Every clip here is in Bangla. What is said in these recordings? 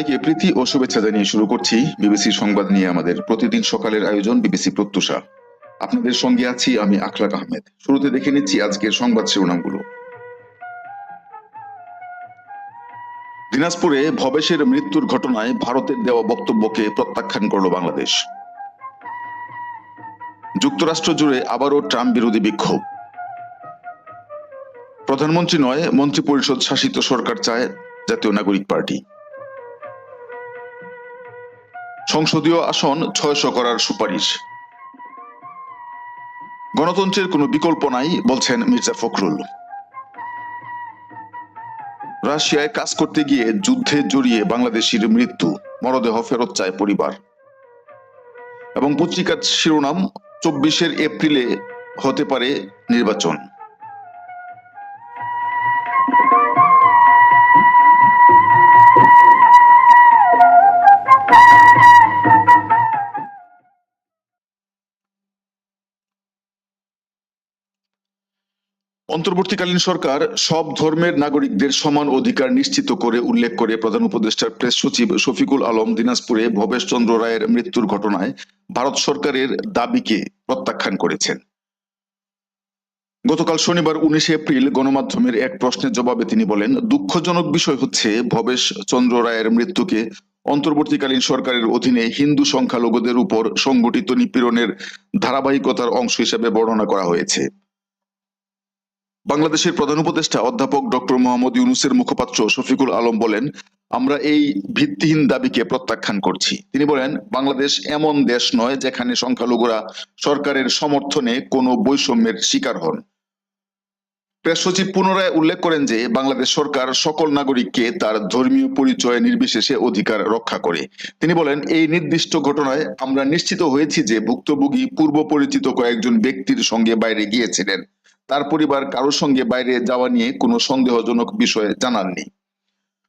সবাইকে প্রীতি ও শুভেচ্ছা জানিয়ে শুরু করছি বিবিসি সংবাদ নিয়ে আমাদের প্রতিদিন সকালের আয়োজন বিবিসি প্রত্যুষা। আপনাদের সঙ্গে আছি আমি আখলাক আহমেদ। শুরুতে দেখে নিচ্ছি আজকের সংবাদ শিরোনামগুলো। দিনাজপুরে ভবেশের মৃত্যুর ঘটনায় ভারতের দেওয়া বক্তব্যকে প্রত্যাখ্যান করল বাংলাদেশ। যুক্তরাষ্ট্র জুড়ে আবারও ট্রাম্প বিরোধী বিক্ষোভ। প্রধানমন্ত্রী নয়, মন্ত্রিপরিষদ শাসিত সরকার চায় জাতীয় নাগরিক পার্টি। সংসদীয় আসন ছয়শো করার সুপারিশ। গণতন্ত্রের কোনো বিকল্প নাই, বলছেন মির্জা ফখরুল। রাশিয়ায় কাজ করতে গিয়ে যুদ্ধে জড়িয়ে বাংলাদেশির মৃত্যু, মরদেহ ফেরত চায় পরিবার। এবং পত্রিকার শিরোনাম, চব্বিশের এপ্রিলে হতে পারে নির্বাচন। অন্তর্বর্তীকালীন সরকার সব ধর্মের নাগরিকদের সমান অধিকার নিশ্চিত করে উল্লেখ করে প্রধান উপদেষ্টার প্রেস সচিব শফিকুল আলম দিনাজপুরে ভবেশ চন্দ্র রায়ের মৃত্যুর ঘটনায় ভারত সরকারের দাবিকে প্রত্যাখ্যান করেছেন। গতকাল শনিবার উনিশে এপ্রিল গণমাধ্যমের এক প্রশ্নের জবাবে তিনি বলেন, দুঃখজনক বিষয় হচ্ছে ভবেশ চন্দ্র রায়ের মৃত্যুকে অন্তর্বর্তীকালীন সরকারের অধীনে হিন্দু সংখ্যালঘুদের উপর সংগঠিত নিপীড়নের ধারাবাহিকতার অংশ হিসেবে বর্ণনা করা হয়েছে। বাংলাদেশের প্রধান উপদেষ্টা অধ্যাপক ডক্টর মোহাম্মদ ইউনুসের মুখপাত্র শফিকুল আলম বলেন, আমরা এই ভিত্তিহীন দাবিকে প্রত্যাখ্যান করছি। তিনি বলেন, বাংলাদেশ এমন দেশ নয় যেখানে সংখ্যালঘুরা সরকারের সমর্থনে কোনো বৈষম্যের শিকার হন। প্রেস সচিব পুনরায় উল্লেখ করেন যে, বাংলাদেশ সরকার সকল নাগরিককে তার ধর্মীয় পরিচয় নির্বিশেষে অধিকার রক্ষা করে। তিনি বলেন, এই নির্দিষ্ট ঘটনায় আমরা নিশ্চিত হয়েছি যে ভুক্তভোগী পূর্ব পরিচিত কয়েকজন ব্যক্তির সঙ্গে বাইরে গিয়েছিলেন। তার পরিবার কারোর সঙ্গে বাইরে যাওয়া নিয়ে কোনো সন্দেহজনক বিষয়ে জানাননি।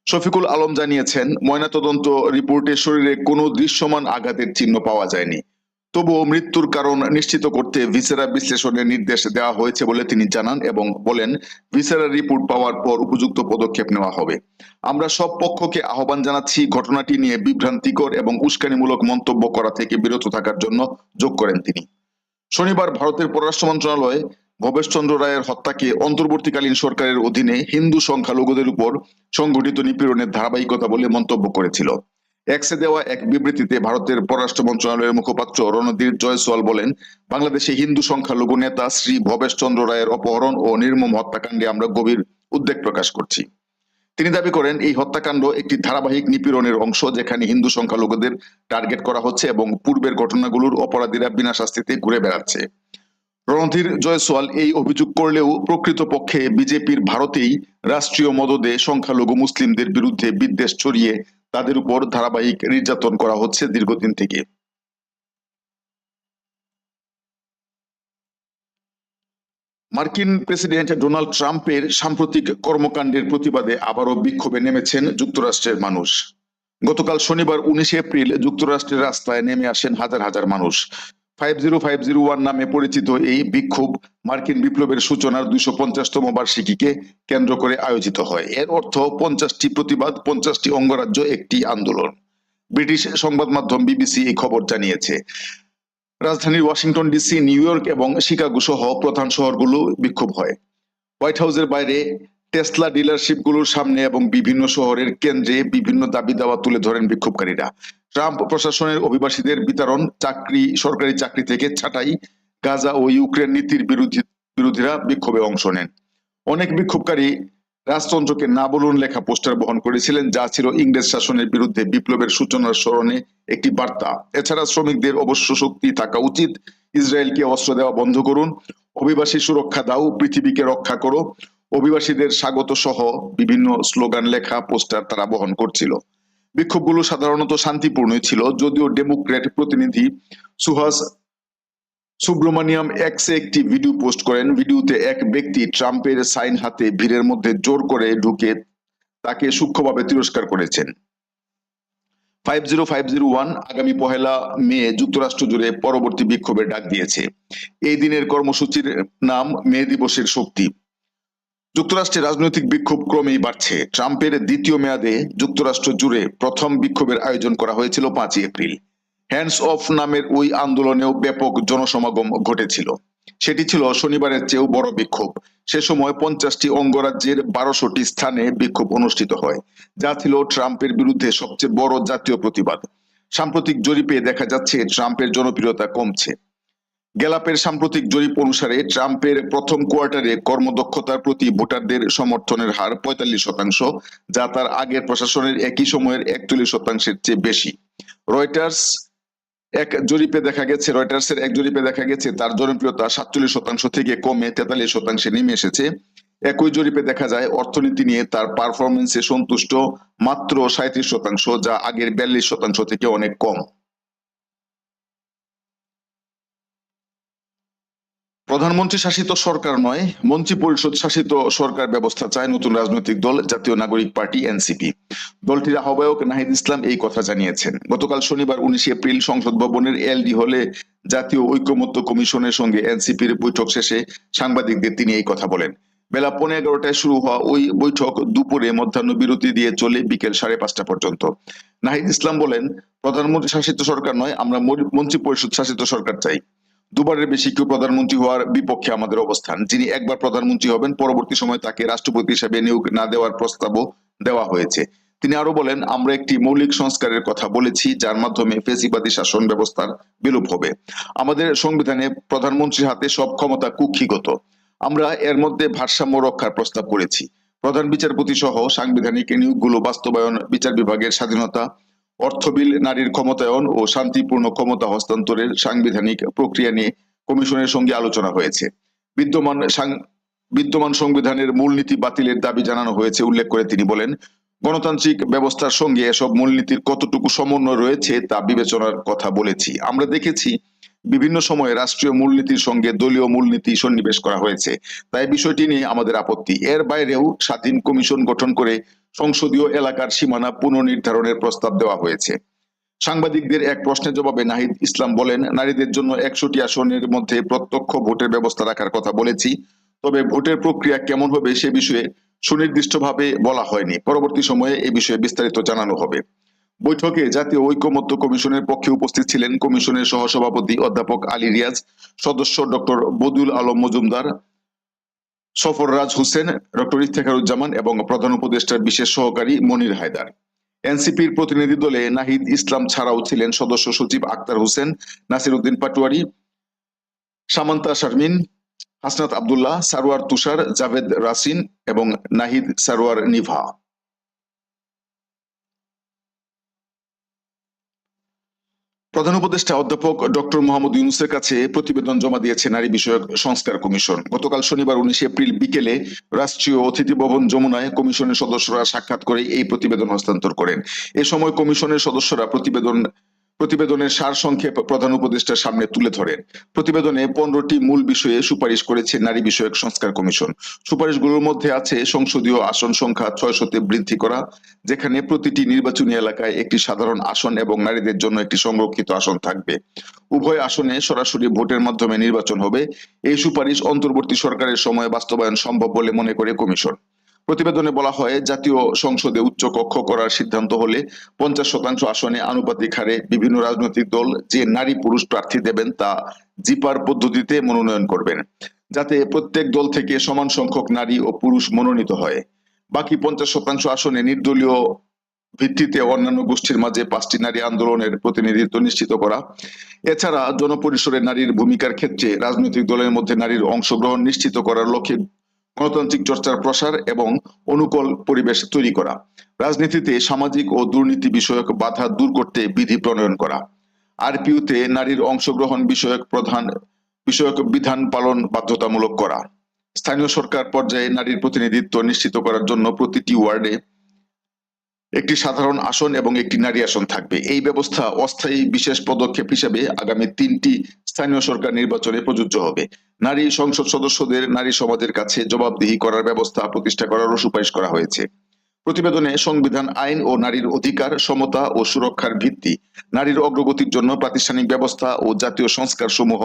শফিকুল আলম জানিয়েছেন, ময়নাতদন্ত রিপোর্টে শরীরে কোনো দৃশ্যমান আঘাতের চিহ্ন পাওয়া যায়নি। তবুও মৃত্যুর কারণ নিশ্চিত করতে ভিসেরা বিশ্লেষণের নির্দেশ দেওয়া হয়েছে বলে তিনি জানান এবং বলেন, ভিসেরা রিপোর্ট পাওয়ার পর উপযুক্ত পদক্ষেপ নেওয়া হবে। আমরা সব পক্ষকে আহ্বান জানাচ্ছি ঘটনাটি নিয়ে বিভ্রান্তিকর এবং উস্কানিমূলক মন্তব্য করা থেকে বিরত থাকার জন্য যোগ করেন তিনি। শনিবার ভারতের পররাষ্ট্র মন্ত্রণালয় ভবেশ চন্দ্র রায়ের হত্যাকে অন্তর্বর্তীকালীন সরকারের অধীনে হিন্দু সংখ্যালঘুদের উপর সংঘটিত নিপীড়নের ধারাবাহিকতা বলে মন্তব্য করেছিল। এক্সে দেওয়া এক বিবৃতিতে ভারতের পররাষ্ট্র মন্ত্রণালয়ের মুখপাত্র রণধীর জয়সওয়াল বলেন, বাংলাদেশে হিন্দু সংখ্যালঘু নেতা শ্রী ভবেশ চন্দ্র রায়ের অপহরণ ও নির্মম হত্যাকাণ্ডে আমরা গভীর উদ্বেগ প্রকাশ করছি। তিনি দাবি করেন, এই হত্যাকাণ্ড একটি ধারাবাহিক নিপীড়নের অংশ যেখানে হিন্দু সংখ্যালঘুদের টার্গেট করা হচ্ছে এবং পূর্বের ঘটনাগুলোর অপরাধীরা বিনা শাস্তিতে ঘুরে বেড়াচ্ছে। রণধীর জয়সওয়াল এই অভিযোগ করলেও প্রকৃতপক্ষে বিজেপির ভারতেই রাষ্ট্রীয় মদদে সংখ্যালঘু মুসলিমদের বিরুদ্ধে বিদ্বেষ ছড়িয়ে তাদের উপর ধারাবাহিক নির্যাতন করা হচ্ছে দীর্ঘদিন থেকে। মার্কিন প্রেসিডেন্ট ডোনাল্ড ট্রাম্পের সাম্প্রতিক কর্মকাণ্ডের প্রতিবাদে আবারও বিক্ষোভে নেমেছেন যুক্তরাষ্ট্রের মানুষ। গতকাল শনিবার উনিশে এপ্রিল যুক্তরাষ্ট্রের রাস্তায় নেমে আসেন হাজার হাজার মানুষ। Five zero five zero one নামে পরিচিত এই বিক্ষোভ মার্কিন বিপ্লবের সূচনার দুইশো পঞ্চাশতম বার্ষিকীকে কেন্দ্র করে আয়োজিত হয়। এর অর্থ পঞ্চাশটি প্রতিবাদ, পঞ্চাশটি অঙ্গরাজ্য, একটি আন্দোলন। ব্রিটিশ সংবাদ মাধ্যম বিবিসি এই খবর জানিয়েছে। রাজধানীর ওয়াশিংটন ডিসি, নিউ ইয়র্ক এবং শিকাগো সহ প্রধান শহরগুলো বিক্ষোভ হয়। হোয়াইট হাউসের বাইরে টেসলা ডিলারশিপগুলোর সামনে এবং বিভিন্ন শহরের কেন্দ্রে বিভিন্ন দাবি দাওয়া তুলে ধরেন বিক্ষোভকারীরা। ট্রাম্প প্রশাসনের অভিবাসীদের বিতরণ, চাকরি, সরকারি চাকরি থেকে ছাঁটাই গাজা ও ইউক্রেন নীতির বিরোধী বিরোধীরা বিক্ষোভে অংশ নেন। অনেক বিক্ষোভকারী রাজতন্ত্রকে না বলুন লেখা পোস্টার বহন করেছিলেন, যা ছিল ইংরেজ শাসনের বিরুদ্ধে বিপ্লবের সূচনার স্মরণে একটি বার্তা। এছাড়া শ্রমিকদের অবশ্য শক্তি থাকা উচিত। ইসরায়েলকে অস্ত্র দেওয়া বন্ধ করুন। অভিবাসী সুরক্ষা দাও, পৃথিবীকে রক্ষা করো। অভিবাসীদের স্বাগত সহ বিভিন্ন স্লোগান, লেখা, পোস্টার তারা বহন করছিল। বিক্ষোভগুলো সাধারণত শান্তিপূর্ণই ছিল, যদিও ডেমোক্র্যাট প্রতিনিধি সুহাস সুব্রমণিয়াম এক্সে একটি ভিডিও পোস্ট করেন। ভিডিওতে এক ব্যক্তি ট্রাম্পের সাইন হাতে ভিড়ের মধ্যে জোর করে ঢুকে তাকে সূক্ষ্মভাবে তিরস্কার করেছেন। Five zero five zero one আগামী পহেলা মে যুক্তরাষ্ট্র জুড়ে পরবর্তী বিক্ষোভের ডাক দিয়েছে। এই দিনের কর্মসূচির নাম মে দিবসের শক্তি। যুক্তরাষ্ট্রে রাজনৈতিক বিক্ষোভ ক্রমেই বাড়ছে। ট্রাম্পের দ্বিতীয় মেয়াদে যুক্তরাষ্ট্র জুড়ে প্রথম বিক্ষোভের আয়োজন করা হয়েছিল পাঁচই এপ্রিল। হ্যান্ডস অফ নামের ওই আন্দোলনেও ব্যাপক জনসমাগম ঘটেছিল। সেটি ছিল শনিবারের চেয়েও বড় বিক্ষোভ। সে সময় পঞ্চাশটি অঙ্গরাজ্যের বারোশোটি স্থানে বিক্ষোভ অনুষ্ঠিত হয়, যা ছিল ট্রাম্পের বিরুদ্ধে সবচেয়ে বড় জাতীয় প্রতিবাদ। সাম্প্রতিক জরিপে দেখা যাচ্ছে, ট্রাম্পের জনপ্রিয়তা কমছে। গ্যালাপের সাম্প্রতিক জরিপ অনুসারে ট্রাম্পের প্রথম কোয়ার্টারে কর্মদক্ষতার প্রতি ভোটারদের সমর্থনের হার পঁয়তাল্লিশ শতাংশ, যা তার আগের প্রশাসনের একই সময়ের একচল্লিশ শতাংশের চেয়ে বেশি। রয়টার্স এক জরিপে দেখা গেছে, রয়টার্সের এক জরিপে দেখা গেছে, তার জনপ্রিয়তা সাতচল্লিশ শতাংশ থেকে কমে তেতাল্লিশ শতাংশে নেমে এসেছে। একই জরিপে দেখা যায়, অর্থনীতি নিয়ে তার পারফরমেন্সে সন্তুষ্ট মাত্র সাঁত্রিশ শতাংশ, যা আগের বিয়াল্লিশ শতাংশ থেকে অনেক কম। প্রধানমন্ত্রী শাসিত সরকার নয়, মন্ত্রী পরিষদ শাসিত সরকার ব্যবস্থা চায় নতুন রাজনৈতিক দল, জাতীয় নাগরিক পার্টি, এনসিপি। দলটির আহ্বায়ক নাহিদ ইসলাম এই কথা জানিয়েছেন। গতকাল শনিবার উনিশে এপ্রিল সংসদ ভবনের এলডি হলে জাতীয় ঐক্যমত্য কমিশনের সঙ্গে এনসিপির বৈঠক শেষে সাংবাদিকদের তিনি এই কথা বলেন। বেলা পৌনে এগারোটায় শুরু হওয়া ওই বৈঠক দুপুরে মধ্যাহ্ন বিরতি দিয়ে চলে বিকেল সাড়ে পাঁচটা পর্যন্ত। নাহিদ ইসলাম বলেন, প্রধানমন্ত্রী শাসিত সরকার নয়, আমরা মন্ত্রী পরিষদ শাসিত সরকার চাই। দুবারের বেশি কেউ প্রধানমন্ত্রী হওয়ার বিপক্ষে আমাদের অবস্থান। যিনি একবার প্রধানমন্ত্রী হবেন, পরবর্তী সময় তাকে রাষ্ট্রপতি হিসেবে নিয়োগ না দেওয়ার প্রস্তাবও দেওয়া হয়েছে। তিনি আরও বলেন, আমরা একটি মৌলিক সংস্কারের কথা বলেছি, যার মাধ্যমে ফেসিবাদী শাসন ব্যবস্থার বিলোপ হবে। আমাদের সংবিধানে প্রধানমন্ত্রীর হাতে সব ক্ষমতা কুক্ষিগত। আমরা এর মধ্যে ভারসাম্য রক্ষার প্রস্তাব করেছি। প্রধান বিচারপতি সহ সাংবিধানিক নিয়োগগুলো বাস্তবায়ন, বিচার বিভাগের স্বাধীনতা অর্থ বিল নারীর ক্ষমতায়ন ও শান্তিপূর্ণ ক্ষমতা হস্তান্তরের সাংবিধানিক প্রক্রিয়া নিয়ে কমিশনের সঙ্গে আলোচনা হয়েছে। বিদ্যমান বিদ্যমান সংবিধানের মূলনীতি বাতিলের দাবি জানানো হয়েছে উল্লেখ করে তিনি বলেন, গণতান্ত্রিক ব্যবস্থার সঙ্গে এসব মূলনীতির কতটুকু সমন্বয় রয়েছে তা বিবেচনার কথা বলেছি। আমরা দেখেছি বিভিন্ন সময়ে রাষ্ট্রীয় মূলনীতির সঙ্গে দলীয় মূলনীতি সন্নিবেশ করা হয়েছে। তাই বিষয়টি নিয়ে আমাদের আপত্তি। এর বাইরেও স্বাধীন কমিশন গঠন করে সংসদীয় এলাকার সীমানা পুনর্নির্ধারণের প্রস্তাব দেওয়া হয়েছে। সাংবাদিকদের এক প্রশ্নের জবাবে নাহিদ ইসলাম বলেন, নারীদের জন্য একশোটি আসনের মধ্যে প্রত্যক্ষ ভোটের ব্যবস্থা রাখার কথা বলেছি, তবে ভোটের প্রক্রিয়া কেমন হবে সে বিষয়ে সুনির্দিষ্টভাবে বলা হয়নি। পরবর্তী সময়ে এ বিষয়ে বিস্তারিত জানানো হবে। বৈঠকে জাতীয় ঐকমত্য কমিশনের পক্ষে উপস্থিত ছিলেন কমিশনের সহসভাপতি অধ্যাপক আলী রিয়াজ, সদস্য ডক্টর বদুল আলম মজুমদার, সফররাজ হোসেন, ডক্টর ইফতেখারুজ্জামান এবং প্রধান উপদেষ্টার বিশেষ সহকারী মনির হায়দার। এনসিপির প্রতিনিধি দলে নাহিদ ইসলাম ছাড়াও ছিলেন সদস্য সচিব আক্তার হোসেন নাসির উদ্দিন পাটোয়ারি, সামান্তা শারমিন, হাসনাত আব্দুল্লাহ, সারোয়ার তুষার, জাভেদ রাসিন এবং নাহিদ সারোয়ার নিভা। প্রধান উপদেষ্টা অধ্যাপক ডক্টর মোহাম্মদ ইউনুসের কাছে প্রতিবেদন জমা দিয়েছে নারী বিষয়ক সংস্কার কমিশন। গতকাল শনিবার উনিশে এপ্রিল বিকেলে রাষ্ট্রীয় অতিথি ভবন যমুনায় কমিশনের সদস্যরা সাক্ষাৎ করে এই প্রতিবেদন হস্তান্তর করেন। এ সময় কমিশনের সদস্যরা প্রতিবেদন প্রতিবেদনের সার সংক্ষেপ প্রধান উপদেষ্টার সামনে তুলে ধরেন। প্রতিবেদনে পনেরোটি মূল বিষয়ে সুপারিশ করেছে নারী বিষয়ক সংস্কার কমিশন। সুপারিশগুলোর মধ্যে আছে সংসদীয় আসন সংখ্যা ছয়শতে বৃদ্ধি করা, যেখানে প্রতিটি নির্বাচনী এলাকায় একটি সাধারণ আসন এবং নারীদের জন্য একটি সংরক্ষিত আসন থাকবে। উভয় আসনে সরাসরি ভোটের মাধ্যমে নির্বাচন হবে। এই সুপারিশ অন্তর্বর্তী সরকারের সময় বাস্তবায়ন সম্ভব বলে মনে করে কমিশন। প্রতিবেদনে বলা হয়, জাতীয় সংসদে উচ্চ কক্ষ করার সিদ্ধান্ত হলে পঞ্চাশ শতাংশ আসনে আনুপাতিক হারে বিভিন্ন রাজনৈতিক দল যে নারী পুরুষ প্রার্থী দেবেন তা জিপার পদ্ধতিতে মনোনয়ন করবেন, যাতে প্রত্যেক দল থেকে সমান সংখ্যক নারী ও পুরুষ মনোনীত হয়। বাকি পঞ্চাশ শতাংশ আসনে নির্দলীয় ভিত্তিতে অন্যান্য গোষ্ঠীর মাঝে পাঁচটি নারী আন্দোলনের প্রতিনিধিত্ব নিশ্চিত করা। এছাড়া জনপরিসরে নারীর ভূমিকার ক্ষেত্রে রাজনৈতিক দলের মধ্যে নারীর অংশগ্রহণ নিশ্চিত করার লক্ষ্যে গণতান্ত্রিক চর্চার প্রসার এবং অনুকূল পরিবেশ তৈরি করা, রাজনীতিতে সামাজিক ও দুর্নীতি বিষয়ক বাধা দূর করতে বিধি প্রণয়ন করা, আরপিউতে নারীর অংশগ্রহণ বিষয়ক প্রধান, বিষয়ক বিধান পালন বাধ্যতামূলক করা। স্থানীয় সরকার পর্যায়ে নারীর প্রতিনিধিত্ব নিশ্চিত করার জন্য প্রতিটি ওয়ার্ডে একটি সাধারণ আসন এবং একটি নারী আসন থাকবে। এই ব্যবস্থা অস্থায়ী বিশেষ পদক্ষেপ হিসেবে আগামী তিনটি স্থানীয় সরকার নির্বাচনে প্রযোজ্য হবে। নারী সংসদ সদস্যদের নারী সমাজের কাছে জবাবদিহি করার ব্যবস্থা প্রতিষ্ঠা করারও সুপারিশ করা হয়েছে। প্রতিবেদনে সংবিধান, আইন ও নারীর অধিকার, সমতা ও সুরক্ষার ভিত্তি, নারীর অগ্রগতির জন্য প্রাতিষ্ঠানিক ব্যবস্থা ও জাতীয় সংস্কার সমূহ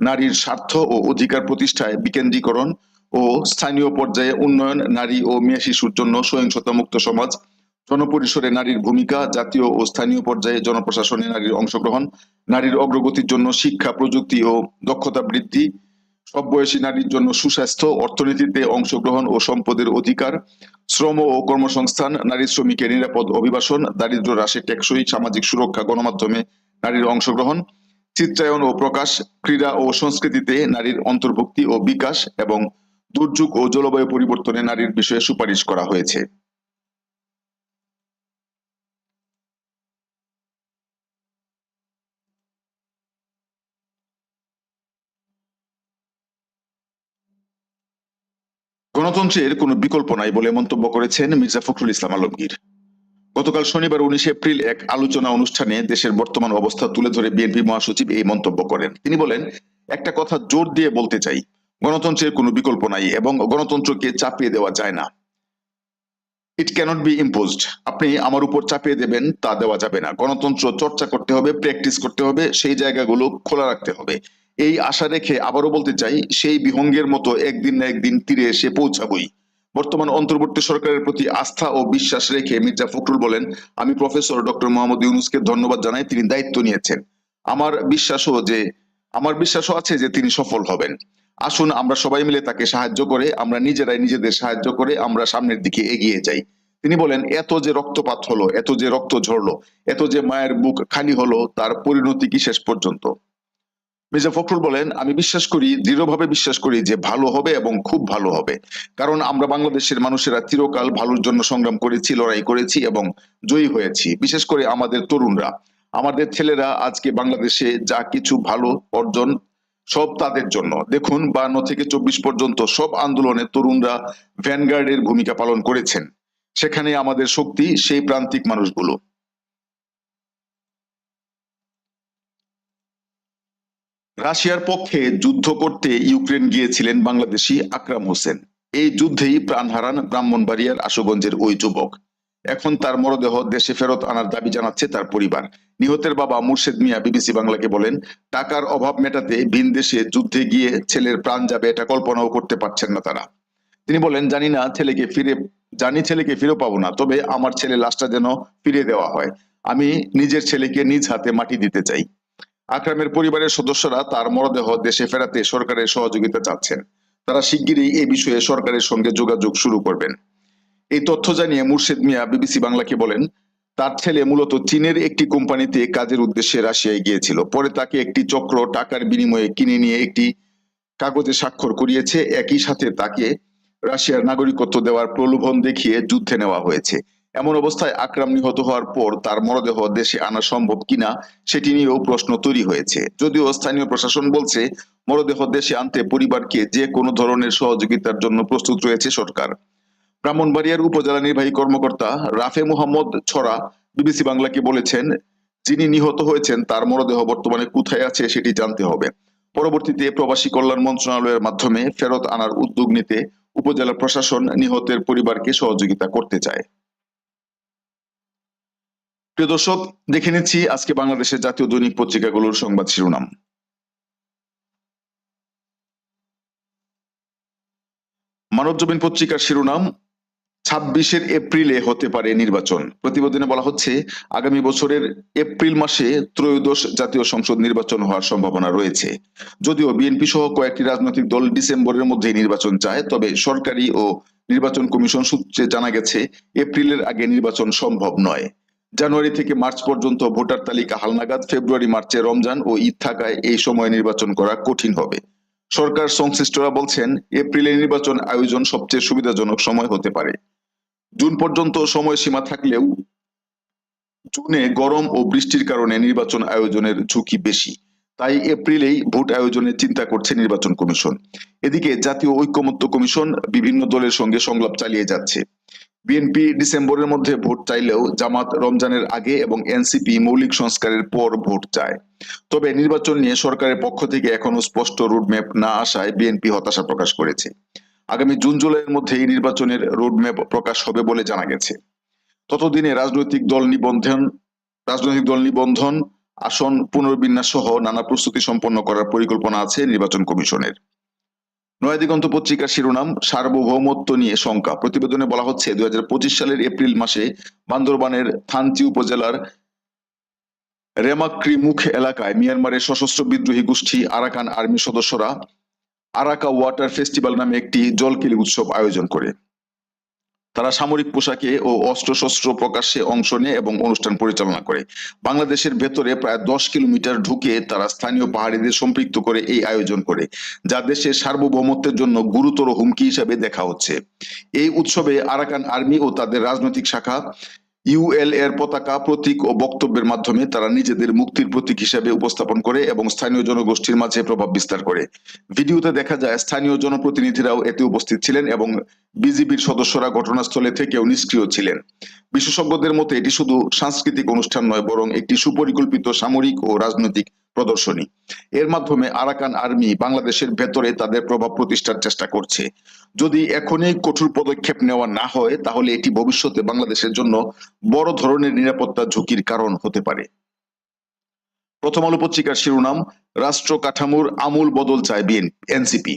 নারীর স্বার্থ ও অধিকার প্রতিষ্ঠায় বিকেন্দ্রীকরণ ও স্থানীয় পর্যায়ে উন্নয়ন, নারী ও মেয়ে শিশুর জন্য সহিংসতা মুক্ত সমাজ জনপরিসরে নারীর ভূমিকা, জাতীয় ও স্থানীয় পর্যায়ে জনপ্রশাসনে নারীর অংশগ্রহণ, নারীর অগ্রগতির জন্য শিক্ষা, প্রযুক্তি ও দক্ষতা বৃদ্ধি, সব বয়সী নারীর জন্য সুস্বাস্থ্য, অর্থনীতিতে অংশগ্রহণ ও সম্পদের অধিকার, শ্রম ও কর্মসংস্থান, নারী শ্রমিকের নিরাপদ অভিবাসন দারিদ্র্য হ্রাসে টেকসই সামাজিক সুরক্ষা গণমাধ্যমে নারীর অংশগ্রহণ, চিত্রায়ন ও প্রকাশ, ক্রীড়া ও সংস্কৃতিতে নারীর অন্তর্ভুক্তি ও বিকাশ এবং দুর্যোগ ও জলবায়ু পরিবর্তনে নারীর বিষয়ে সুপারিশ করা হয়েছে। গণতন্ত্রের কোনো বিকল্প নাই বলে মন্তব্য করেছেন মির্জা ফখরুল ইসলাম আলমগীর। গতকাল শনিবার উনিশে এপ্রিল এক আলোচনা অনুষ্ঠানে দেশের বর্তমান অবস্থা তুলে ধরে বিএনপি মহাসচিব এই মন্তব্য করেন। তিনি বলেন, একটা কথা জোর দিয়ে বলতে চাই, গণতন্ত্রের কোনো বিকল্প নাই এবং গণতন্ত্রকে চাপিয়ে দেওয়া যায় না। ইট ক্যানট বি ইম্পোজড আপনি আমার উপর চাপিয়ে দেবেন, তা দেওয়া যাবে না। গণতন্ত্র চর্চা করতে হবে, প্র্যাকটিস করতে হবে, সেই জায়গাগুলো খোলা রাখতে হবে। এই আশা রেখে আবারও বলতে চাই, সেই বিহঙ্গের মতো একদিন না একদিন তীরে এসে পৌঁছাবই। বর্তমান অন্তর্বর্তী সরকারের প্রতি আস্থা ও বিশ্বাস রেখে মির্জা ফখরুল বলেন, আমি প্রফেসর ডক্টর মোহাম্মদ ইউনুসকে ধন্যবাদ জানাই, তিনি দায়িত্ব নিয়েছেন। আমার বিশ্বাসও যে, আমার বিশ্বাসও আছে যে তিনি সফল হবেন। আসুন আমরা সবাই মিলে তাকে সাহায্য করে, আমরা নিজেরাই নিজেদের সাহায্য করে আমরা সামনের দিকে এগিয়ে যাই। তিনি বলেন, এত যে রক্তপাত হলো, এত যে রক্ত ঝরলো, এত যে মায়ের বুক খালি হলো, তার পরিণতি কি শেষ পর্যন্ত? মির্জা ফখরুল বলেন, আমি বিশ্বাস করি, দৃঢ়ভাবে বিশ্বাস করি যে ভালো হবে এবং খুব ভালো হবে। কারণ আমরা বাংলাদেশের মানুষেরা চিরকাল ভালোর জন্য সংগ্রাম করেছি, লড়াই করেছি এবং জয়ী হয়েছি, বিশেষ করে আমাদের তরুণরা। আমাদের ছেলেরা আজকে বাংলাদেশে যা কিছু ভালো অর্জন, সব তাদের জন্য। দেখুন বান্ন থেকে চব্বিশ পর্যন্ত সব আন্দোলনে তরুণরা ভ্যানগার্ডের ভূমিকা পালন করেছেন। সেখানে আমাদের শক্তি, সেই প্রান্তিক মানুষগুলো। রাশিয়ার পক্ষে যুদ্ধ করতে ইউক্রেন গিয়েছিলেন বাংলাদেশি আকরাম হোসেন। এই যুদ্ধেই প্রাণ হারান ব্রাহ্মণবাড়িয়ার আশুগঞ্জের ওই যুবক। এখন তার মরদেহ দেশে ফেরত আনার দাবি জানাচ্ছে তার পরিবার। নিহতের বাবা মুর্শেদ মিয়া, বিবিসি বাংলাকে বলেন, টাকার অভাব মেটাতে ভিন দেশে যুদ্ধে গিয়ে ছেলের প্রাণ যাবে এটা কল্পনাও করতে পারছেন না তারা। তিনি বলেন, জানি না ছেলেকে ফিরে, জানি ছেলেকে ফিরে পাবো না, তবে আমার ছেলে লাশটা যেন ফিরে দেওয়া হয়। আমি নিজের ছেলেকে নিজ হাতে মাটি দিতে চাই। আকরামের পরিবারের সদস্যরা তার মরদেহ দেশে ফেরাতে সরকারের সহযোগিতা চাচ্ছেন। তারা শিগগিরই এই বিষয়ে সরকারের সঙ্গে যোগাযোগ শুরু করবেন। এই তথ্য জানিয়ে মুর্শেদ মিয়া, বিবিসি বাংলাকে বলেন, তার ছেলে মূলত চীনের একটি কোম্পানিতে কাজের উদ্দেশ্যে রাশিয়ায় গিয়েছিল। পরে তাকে একটি চক্র টাকার বিনিময়ে কিনে নিয়ে একটি কাগজে স্বাক্ষর করিয়েছে। একই সাথে তাকে রাশিয়ার নাগরিকত্ব দেওয়ার প্রলোভন দেখিয়ে যুদ্ধে নেওয়া হয়েছে। এমন অবস্থায় আকরাম নিহত হওয়ার পর তার মরদেহ দেশে আনা সম্ভব কিনা সেটি নিয়েও প্রশ্ন তৈরি হয়েছে। যদিও স্থানীয় প্রশাসন বলছে, মরদেহ দেশে আনতে পরিবারকে যে কোনো ধরনের সহযোগিতার জন্য প্রস্তুত রয়েছে সরকার। ব্রাহ্মণবাড়িয়ার উপজেলা নির্বাহী কর্মকর্তা রাফে মোহাম্মদ ছড়া বিবিসি বাংলাকে বলেছেন, যিনি নিহত হয়েছেন, তার মরদেহ বর্তমানে কোথায় আছে সেটি জানতে হবে। পরবর্তীতে প্রবাসী কল্যাণ মন্ত্রণালয়ের মাধ্যমে ফেরত আনার উদ্যোগ নিতে উপজেলা প্রশাসন নিহতের পরিবারকে সহযোগিতা করতে চায়। প্রিয় দর্শক, দেখে নিচ্ছি আজকে বাংলাদেশের জাতীয় দৈনিক পত্রিকাগুলোর সংবাদ শিরোনাম। মানবজমিন পত্রিকার শিরোনাম, ছাব্বিশের এপ্রিলে হতে পারে নির্বাচন। প্রতিবেদনে বলা হচ্ছে, আগামী বছরের এপ্রিল মাসে ত্রয়োদশ জাতীয় সংসদ নির্বাচন হওয়ার সম্ভাবনা রয়েছে। যদিও বিএনপি সহ কয়েকটি রাজনৈতিক দল ডিসেম্বরের মধ্যেই নির্বাচন চায়, তবে সরকারি ও নির্বাচন কমিশন সূত্রে জানা গেছে, এপ্রিলের আগে নির্বাচন সম্ভব নয়। জানুয়ারি থেকে মার্চ পর্যন্ত ভোটার তালিকা হালনাগাদ, ফেব্রুয়ারি, মার্চে রমজান ও ঈদ থাকায় এই সময় নির্বাচন করা কঠিন হবে। সরকার সংশ্লিষ্টরা বলছেন, এপ্রিলে নির্বাচন আয়োজন সবচেয়ে সুবিধাজনক সময় হতে পারে। জুন পর্যন্ত সময়সীমা থাকলেও জুনে গরম ও বৃষ্টির কারণে নির্বাচন আয়োজনের ঝুঁকি বেশি। তাই এপ্রিলেই ভোট আয়োজনের চিন্তা করছে নির্বাচন কমিশন। এদিকে জাতীয় ঐক্যমত্য কমিশন বিভিন্ন দলের সঙ্গে সংলাপ চালিয়ে যাচ্ছে। বিএনপি ডিসেম্বরের মধ্যে ভোট চাইলেও জামাত রমজানের আগে এবং এনসিপি মৌলিক সংস্কারের পর ভোট চায়। তবে নির্বাচন নিয়ে সরকারের পক্ষ থেকে এখনও স্পষ্ট রোডম্যাপ না আসায় বিএনপি হতাশা প্রকাশ করেছে। আগামী জুন জুলাইয়ের মধ্যে এই নির্বাচনের রোডম্যাপ প্রকাশ হবে বলে জানা গেছে। ততদিনে রাজনৈতিক দল নিবন্ধন, রাজনৈতিক দল নিবন্ধন, আসন পুনর্বিন্যাস সহ নানা প্রস্তুতি সম্পন্ন করার পরিকল্পনা আছে নির্বাচন কমিশনের। নয়াদিগন্ত পত্রিকার শিরোনাম, সার্বভৌমত্ব নিয়ে শঙ্কা। প্রতিবেদনে বলা হচ্ছে দুই হাজার পঁচিশ সালের এপ্রিল মাসে বান্দরবানের থানচি উপজেলার রেমাক্রি মুখ এলাকায় মিয়ানমারের সশস্ত্র বিদ্রোহী গোষ্ঠী আরাকান আর্মি সদস্যরা আরাকা ওয়াটার ফেস্টিভ্যাল নামে একটি জলকেলি উৎসব আয়োজন করে। তারা সামরিক পোশাকে ও অস্ত্রশস্ত্র প্রকাশ্যে অংশ নেয় এবং অনুষ্ঠান পরিচালনা করে। বাংলাদেশের ভেতরে প্রায় দশ কিলোমিটার ঢুকে তারা স্থানীয় পাহাড়িদের সম্পৃক্ত করে এই আয়োজন করে, যা দেশের সার্বভৌমত্বের জন্য গুরুতর হুমকি হিসাবে দেখা হচ্ছে। এই উৎসবে আরাকান আর্মি ও তাদের রাজনৈতিক শাখা ইউএল এর পতাকা, প্রতীক ও বক্তব্যের মাধ্যমে তারা নিজেদের মুক্তির প্রতীক হিসেবে উপস্থাপন করে এবং স্থানীয় জনগোষ্ঠীর মাঝে প্রভাব বিস্তার করে। ভিডিওতে দেখা যায়, স্থানীয় জনপ্রতিনিধিরাও এতে উপস্থিত ছিলেন এবং বিজিবির সদস্যরা ঘটনাস্থলে থেকেও নিষ্ক্রিয় ছিলেন। বিশেষজ্ঞদের মতে, এটি শুধু সাংস্কৃতিক অনুষ্ঠান নয়, বরং একটি সুপরিকল্পিত, সামরিক ও রাজনৈতিক প্রদর্শনী। এর মাধ্যমে আরাকান আর্মি বাংলাদেশের ভেতরে তাদের প্রভাব প্রতিষ্ঠার চেষ্টা করছে। যদি এখনই কঠোর পদক্ষেপ নেওয়া না হয়, তাহলে এটি ভবিষ্যতে বাংলাদেশের জন্য বড় ধরনের নিরাপত্তা ঝুঁকির কারণ হতে পারে। প্রথম আলো পত্রিকার শিরোনাম, রাষ্ট্র কাঠামোর আমূল বদল চায় বিএন, এনসিপি।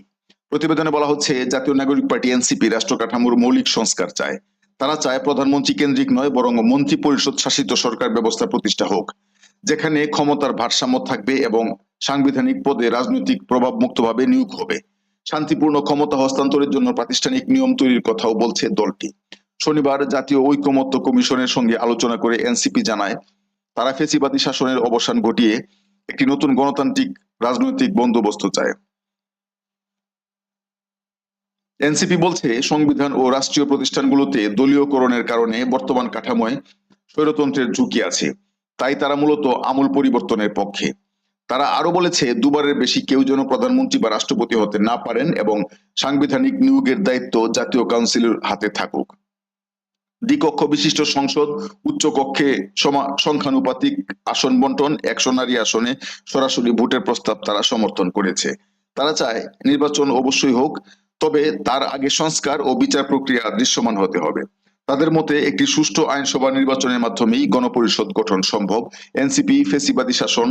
প্রতিবেদনে বলা হচ্ছে, জাতীয় নাগরিক পার্টি এনসিপি রাষ্ট্র কাঠামোর মৌলিক সংস্কার চায়। তারা চায় প্রধানমন্ত্রী কেন্দ্রিক নয়, বরং মন্ত্রী পরিষদ শাসিত সরকার ব্যবস্থা প্রতিষ্ঠা হোক। যেখানে ক্ষমতার ভারসাম্য থাকবে এবং সাংবিধানিক পদে রাজনৈতিক প্রভাব মুক্তভাবে নিয়োগ হবে। শান্তিপূর্ণ ক্ষমতা হস্তান্তরের জন্য প্রাতিষ্ঠানিক নিয়ম তৈরির কথাও বলছে দলটি। শনিবার জাতীয় ঐকমত্য কমিশনের সঙ্গে আলোচনা করে এনসিপি জানায়, তারা ফেসিবাদী শাসনের অবসান ঘটিয়ে একটি নতুন গণতান্ত্রিক রাজনৈতিক বন্দোবস্ত চায়। এনসিপি বলছে, সংবিধান ও রাষ্ট্রীয় প্রতিষ্ঠানগুলোতে দলীয়করণের কারণে বর্তমান কাঠামোয় স্বৈরতন্ত্রের ঝুঁকি আছে। তাই তারা মূলত আমূল পরিবর্তনের পক্ষে। তারা আরও বলেছে, দুবারের বেশি কেউ যেন প্রধানমন্ত্রী বা রাষ্ট্রপতি হতে না পারেন এবং সাংবিধানিক নিয়োগের দায়িত্ব জাতীয় কাউন্সিলের হাতে থাকুক। দ্বিকক্ষ বিশিষ্ট সংসদ উচ্চ কক্ষে সংখ্যানুপাতিক আসন বন্টন, একশো নারী আসনে সরাসরি ভোটের প্রস্তাব তারা সমর্থন করেছে। তারা চায় নির্বাচন অবশ্যই হোক, তবে তার আগে সংস্কার ও বিচার প্রক্রিয়া দৃশ্যমান হতে হবে। তাদের মতে, একটি সুষ্ঠু আইনসভা নির্বাচনের মাধ্যমেই গণপরিষদ গঠন সম্ভব। এনসিপি ফেসিবাদী শাসন,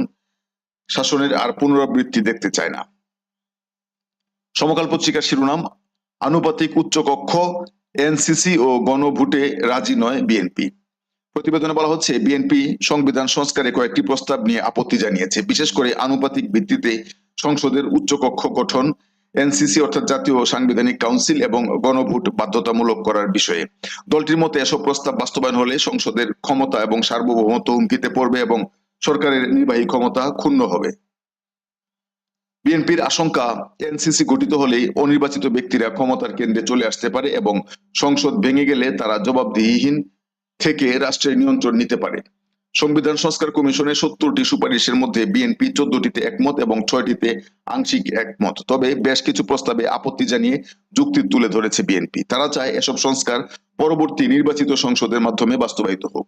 শাসনের আর পুনরাবৃত্তি দেখতে চায় না। সমকাল পত্রিকার শিরোনাম, আনুপাতিক উচ্চকক্ষ এনসিসি ও গণভোটে রাজি নয় বিএনপি। প্রতিবেদনে বলা হচ্ছে, বিএনপি সংবিধান সংস্কারে কয়েকটি প্রস্তাব নিয়ে আপত্তি জানিয়েছে। বিশেষ করে আনুপাতিক ভিত্তিতে সংসদের উচ্চকক্ষ গঠন এনসিসি অর্থাৎ জাতীয় সাংবিধানিক কাউন্সিল এবং গণভোট বাধ্যতামূলক করার বিষয়ে। দলটির মতে এসব প্রস্তাব বাস্তবায়ন হলে সংসদের ক্ষমতা এবং সার্বভৌমত্ব হুমকিতে পড়বে এবং সরকারের নির্বাহী ক্ষমতা ক্ষুণ্ণ হবে। বিএনপির আশঙ্কা, এনসিসি গঠিত হলেই অনির্বাচিত ব্যক্তিরা ক্ষমতার কেন্দ্রে চলে আসতে পারে এবং সংসদ ভেঙে গেলে তারা জবাবদিহিহীন থেকে রাষ্ট্রের নিয়ন্ত্রণ নিতে পারে। সংবিধান সংস্কার কমিশনের সত্তরটি সুপারিশের মধ্যে বিএনপি চোদ্দটিতে একমত এবং ছয়টিতে আংশিক একমত। তবে বেশ কিছু প্রস্তাবে আপত্তি জানিয়ে যুক্তি তুলে ধরেছে বিএনপি। তারা চায় এসব সংস্কার পরবর্তী নির্বাচিত সংসদের মাধ্যমে বাস্তবায়িত হোক।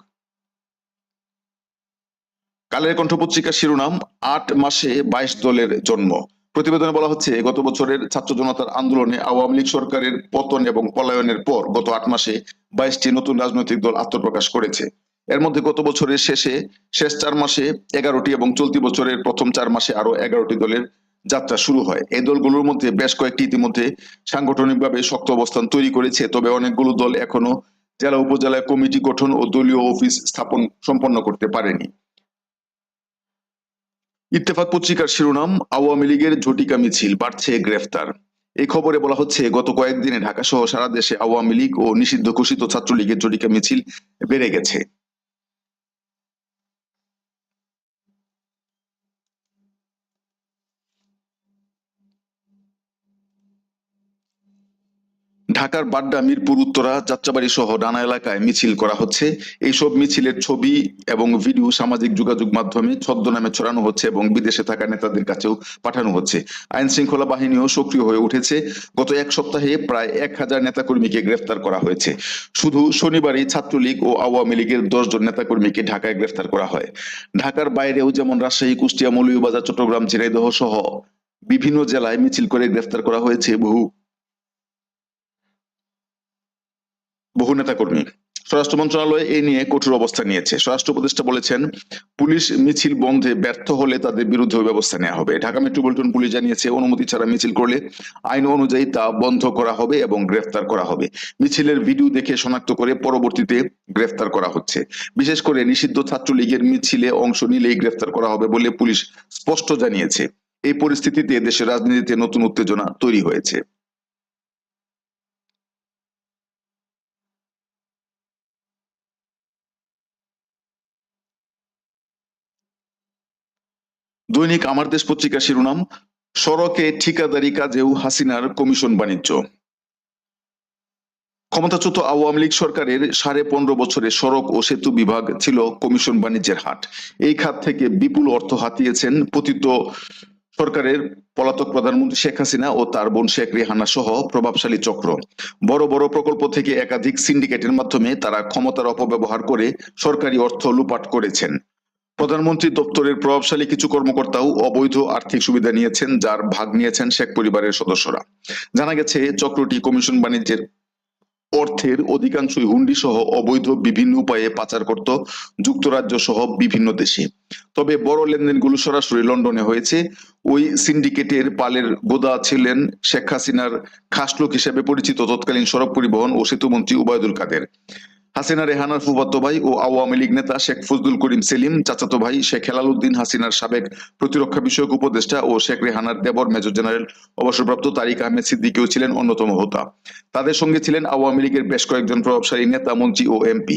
কালের কণ্ঠ পত্রিকার শিরোনাম, আট মাসে বাইশ দলের জন্ম। প্রতিবেদনে বলা হচ্ছে, গত বছরের ছাত্র জনতার আন্দোলনে আওয়ামী লীগ সরকারের পতন এবং পলায়নের পর গত আট মাসে বাইশটি নতুন রাজনৈতিক দল আত্মপ্রকাশ করেছে। এর মধ্যে গত বছরের শেষে, শেষ চার মাসে এগারোটি এবং চলতি বছরের প্রথম চার মাসে আরও এগারোটি দলের যাত্রা শুরু হয়। এই দলগুলোর মধ্যে বেশ কয়েকটি ইতিমধ্যে সাংগঠনিকভাবে শক্ত অবস্থান তৈরি করেছে, তবে অনেকগুলো দল এখনও জেলা উপজেলায় কমিটি গঠন ও দলীয় অফিস স্থাপন সম্পন্ন করতে পারেনি। ইত্তেফাক পত্রিকার শিরোনাম, আওয়ামী লীগের ঝটিকা মিছিল, বাড়ছে গ্রেফতার। এই খবরে বলা হচ্ছে, গত কয়েকদিনে ঢাকা সহ সারা দেশে আওয়ামী লীগ ও নিষিদ্ধ ঘোষিত ছাত্রলীগের ঝটিকা মিছিল বেড়ে গেছে। ঢাকার বাড্ডা, মিরপুর, উত্তরা, যাত্রাবাড়ি সহ নানা এলাকায় মিছিল করা হচ্ছে। এইসব মিছিলের ছবি এবং ভিডিও সামাজিক যোগাযোগ মাধ্যমে ছদ্মনামে ছড়ানো হচ্ছে এবং বিদেশে থাকা নেতাদের কাছেও পাঠানো হচ্ছে। আইন শৃঙ্খলা বাহিনীও সক্রিয় হয়ে উঠেছে। গত এক সপ্তাহে প্রায় এক হাজার নেতাকর্মীকে গ্রেফতার করা হয়েছে। শুধু শনিবারই ছাত্রলীগ ও আওয়ামী লীগের দশজন নেতাকর্মীকে ঢাকায় গ্রেফতার করা হয়। ঢাকার বাইরেও যেমন রাজশাহী, কুষ্টিয়া, মৌলভীবাজার, চট্টগ্রাম, ঝিনাইদহ সহ বিভিন্ন জেলায় মিছিল করে গ্রেফতার করা হয়েছে বহু। বহু নেতাকর্মী। স্বরাষ্ট্র মন্ত্রণালয় এ নিয়ে কঠোর অবস্থান নিয়েছে। স্বরাষ্ট্র উপদেষ্টা বলেছেন, পুলিশ মিছিল বন্ধে ব্যর্থ হলে তাদের বিরুদ্ধে ব্যবস্থা নেওয়া হবে। ঢাকা মেট্রোপলিটন পুলিশ জানিয়েছে, অনুমতি ছাড়া মিছিল করলে আইন অনুযায়ী তা বন্ধ করা হবে এবং গ্রেফতার করা হবে। মিছিলের ভিডিও দেখে শনাক্ত করে পরবর্তীতে গ্রেফতার করা হচ্ছে। বিশেষ করে নিষিদ্ধ ছাত্রলীগের মিছিলে অংশ নিলেই গ্রেফতার করা হবে বলে পুলিশ স্পষ্ট জানিয়েছে। এই পরিস্থিতিতে দেশের রাজনীতিতে নতুন উত্তেজনা তৈরি হয়েছে। দৈনিক আমার দেশ পত্রিকা শিরোনাম, সড়কে ঠিকাদারি কাজেও হাসিনার কমিশন বাণিজ্য। ক্ষমতাচ্যুত আওয়ামী লীগ সরকারের সাড়ে পনেরো বছরে সড়ক ও সেতু বিভাগ ছিল কমিশন বাণিজ্যের হাট। এই খাত থেকে বিপুল অর্থ হাতিয়েছেন পতিত সরকারের পলাতক প্রধানমন্ত্রী শেখ হাসিনা ও তার বোন শেখ রেহানা সহ প্রভাবশালী চক্র। বড় বড় প্রকল্প থেকে একাধিক সিন্ডিকেটের মাধ্যমে তারা ক্ষমতার অপব্যবহার করে সরকারি অর্থ লুপাট করেছেন। প্রধানমন্ত্রী দপ্তরের প্রভাবশালী কিছু কর্মকর্তাও অবৈধ আর্থিক সুবিধা নিয়েছেন, যার ভাগ নিয়েছেন শেখ পরিবারের সদস্যরা। জানা গেছে, চক্রটি কমিশন বাণিজ্যের অর্থের অধিকাংশই হুন্ডি সহ অবৈধ বিভিন্ন উপায়ে পাচার করত যুক্তরাজ্য সহ বিভিন্ন দেশে। তবে বড় লেনদেনগুলো সরাসরি লন্ডনে হয়েছে। ওই সিন্ডিকেটের পালের গোদা ছিলেন শেখ হাসিনার খাস লোক হিসেবে পরিচিত তৎকালীন সড়ক পরিবহন ও সেতুমন্ত্রী উবায়দুল কাদের। হাসিনা রেহানার ফুফাতো ভাই ও আওয়ামী লীগ নেতা শেখ ফজলুল করিম সেলিম, চাচাতো ভাই শেখ হেলাল উদ্দিন হাসিনার সাবেক প্রতিরক্ষা বিষয়ক উপদেষ্টা ও শেখ রেহানার দেবর মেজর জেনারেল অবসরপ্রাপ্ত তারিক আহমেদ সিদ্দিকিও ছিলেন অন্যতম হোতা। তাদের সঙ্গে ছিলেন আওয়ামী লীগের বেশ কয়েকজন প্রভাবশালী নেতা, মন্ত্রী ও এমপি।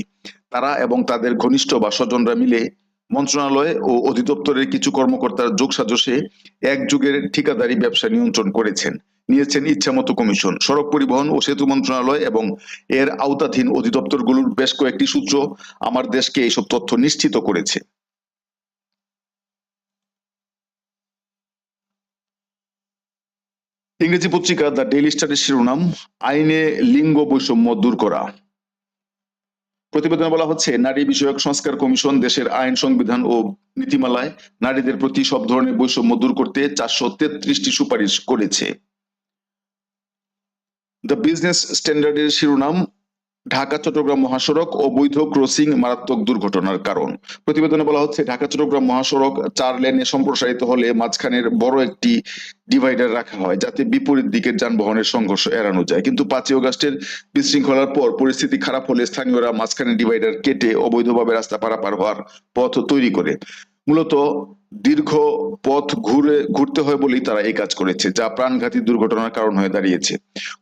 তারা এবং তাদের ঘনিষ্ঠ বা স্বজনরা মিলে মন্ত্রণালয় ও অধিদপ্তরের কিছু কর্মকর্তার যোগসাজশে এক যুগের ঠিকাদারি ব্যবসা নিয়ন্ত্রণ করেছেন। নিয়েছেন ইচ্ছামতো কমিশন, সড়ক পরিবহন ও সেতু মন্ত্রণালয় এবং এর আওতাধীন অধিদপ্তরগুলোর বেশ কয়েকটি সূত্র আমার দেশকে এইসব তথ্য নিশ্চিত করেছে। ইংরেজি পত্রিকা দ্য ডেইলি স্টারের শিরোনাম, আইনে লিঙ্গ বৈষম্য দূর করা। প্রতিবেদনে বলা হচ্ছে, নারী বিষয়ক সংস্কার কমিশন দেশের আইন, সংবিধান ও নীতিমালায় নারীদের প্রতি সব ধরনের বৈষম্য দূর করতে চারশো তেত্রিশটি সুপারিশ করেছে। দ্য বিজনেস স্ট্যান্ডার্ডের শিরোনাম ঢাকা, চট্টগ্রাম মহাসড়ক অবৈধ ক্রসিং মারাত্মক দুর্ঘটনার কারণ। প্রতিবেদনে বলা হচ্ছে, ঢাকা, চট্টগ্রাম মহাসড়ক চার লেনে সম্প্রসারিত হলে মাঝখানের বড় একটি ডিভাইডার রাখা হয়, যাতে বিপরীত দিকের যানবাহনের সংঘর্ষ এড়ানো যায়। কিন্তু পাঁচই অগাস্টের বিশৃঙ্খলার পর পরিস্থিতি খারাপ হলে স্থানীয়রা মাঝখানে ডিভাইডার কেটে অবৈধভাবে রাস্তা পারাপার হওয়ার পথ তৈরি করে। মূলত দীর্ঘ পথ ঘুরে, ঘুরতে হয় বলেই তারা এই কাজ করেছে, যা প্রাণঘাতী দুর্ঘটনার কারণ হয়ে দাঁড়িয়েছে।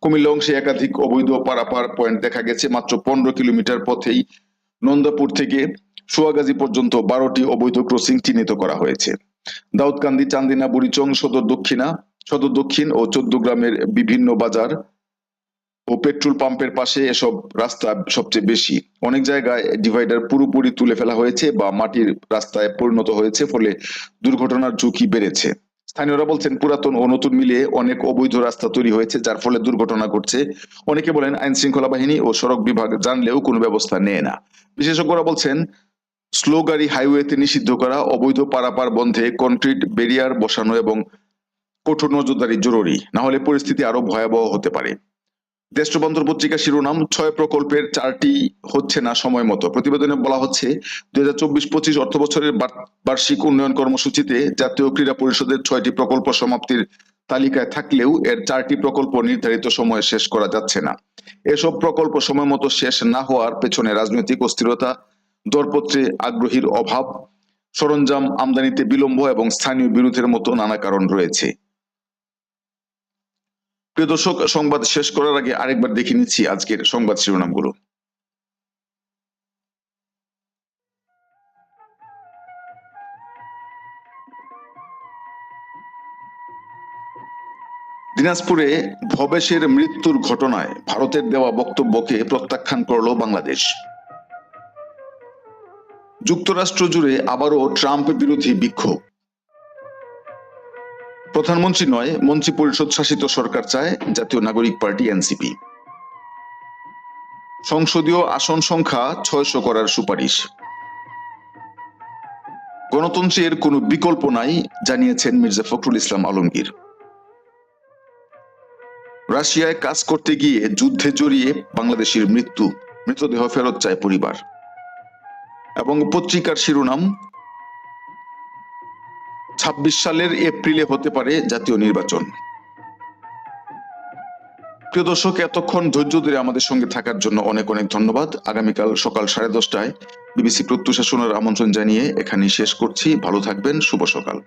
কুমিল্লা অংশে একাধিক অবৈধ পারাপার পয়েন্ট দেখা গেছে, মাত্র পনেরো কিলোমিটার পথেই নন্দাপুর থেকে সোয়াগাজী পর্যন্ত বারোটি অবৈধ ক্রসিং চিহ্নিত করা হয়েছে। দাউদকান্দি, চান্দিনা, বুড়িচং, সদর দক্ষিণা, সদর দক্ষিণ ও চোদ্দ গ্রামের বিভিন্ন বাজার ও পেট্রোল পাম্পের পাশে এসব রাস্তা সবচেয়ে বেশি। অনেক জায়গায় ডিভাইডার পুরোপুরি তুলে ফেলা হয়েছে বা মাটির রাস্তায় পরিণত হয়েছে, ফলে দুর্ঘটনার ঝুঁকি বেড়েছে। স্থানীয়রা বলছেন, পুরাতন ও নতুন মিলিয়ে অনেক অবৈধ রাস্তা তৈরি হয়েছে, যার ফলে দুর্ঘটনা ঘটছে। অনেকে বলেন আইন শৃঙ্খলা বাহিনী ও সড়ক বিভাগ জানলেও কোনো ব্যবস্থা নেয় না। বিশেষজ্ঞরা বলছেন, স্লো গাড়ি হাইওয়েতে নিষিদ্ধ করা, অবৈধ পারাপার বন্ধে কনক্রিট ব্যারিয়ার বসানো এবং কঠোর নজরদারি জরুরি। না হলে পরিস্থিতি আরও ভয়াবহ হতে পারে। দেশবন্ধর পত্রিকা শিরোনাম, ছয় প্রকল্পের চারটি হচ্ছে না সময় মতো। প্রতিবেদনে বলা হচ্ছে, দুই হাজার চব্বিশ পঁচিশ অর্থ বছরের বার্ষিক উন্নয়ন কর্মসূচিতে জাতীয় ক্রীড়া পরিষদের ছয়টি প্রকল্প সমাপ্তির তালিকায় থাকলেও এর চারটি প্রকল্প নির্ধারিত সময়ে শেষ করা যাচ্ছে না। এসব প্রকল্প সময় মতো শেষ না হওয়ার পেছনে রাজনৈতিক অস্থিরতা, দরপত্রে আগ্রহীর অভাব, সরঞ্জাম আমদানিতে বিলম্ব এবং স্থানীয় বিরোধের মতো নানা কারণ রয়েছে। প্রিয় দর্শক, সংবাদ শেষ করার আগে আরেকবার দেখে নিচ্ছি আজকের সংবাদ শিরোনামগুলো। দিনাজপুরে ভবেশের মৃত্যুর ঘটনায় ভারতের দেওয়া বক্তব্যকে প্রত্যাখ্যান করল বাংলাদেশ। যুক্তরাষ্ট্র জুড়ে আবারও ট্রাম্প বিরোধী বিক্ষোভ। প্রধানমন্ত্রী নয়, মন্ত্রী পরিষদ শাসিত সরকার চায় জাতীয় নাগরিক পার্টি, এনসিপি। সংসদীয় আসন সংখ্যা ছয়শো করার সুপারিশ। গণতন্ত্রের কোনো বিকল্প নাই, জানিয়েছেন মির্জা ফখরুল ইসলাম আলমগীর। রাশিয়ায় কাজ করতে গিয়ে যুদ্ধে জড়িয়ে বাংলাদেশের মৃত্যু, মৃতদেহ ফেরত চায় পরিবার। এবং পত্রিকার শিরোনাম ছাব্বিশ সালের এপ্রিলে হতে পারে জাতীয় নির্বাচন। প্রিয় দর্শক, এতক্ষণ ধৈর্য ধরে আমাদের সঙ্গে থাকার জন্য অনেক অনেক ধন্যবাদ। আগামীকাল সকাল সাড়ে দশটায় বিবিসি প্রত্যুষা শোনার আমন্ত্রণ জানিয়ে এখানেই শেষ করছি। ভালো থাকবেন, শুভ সকাল।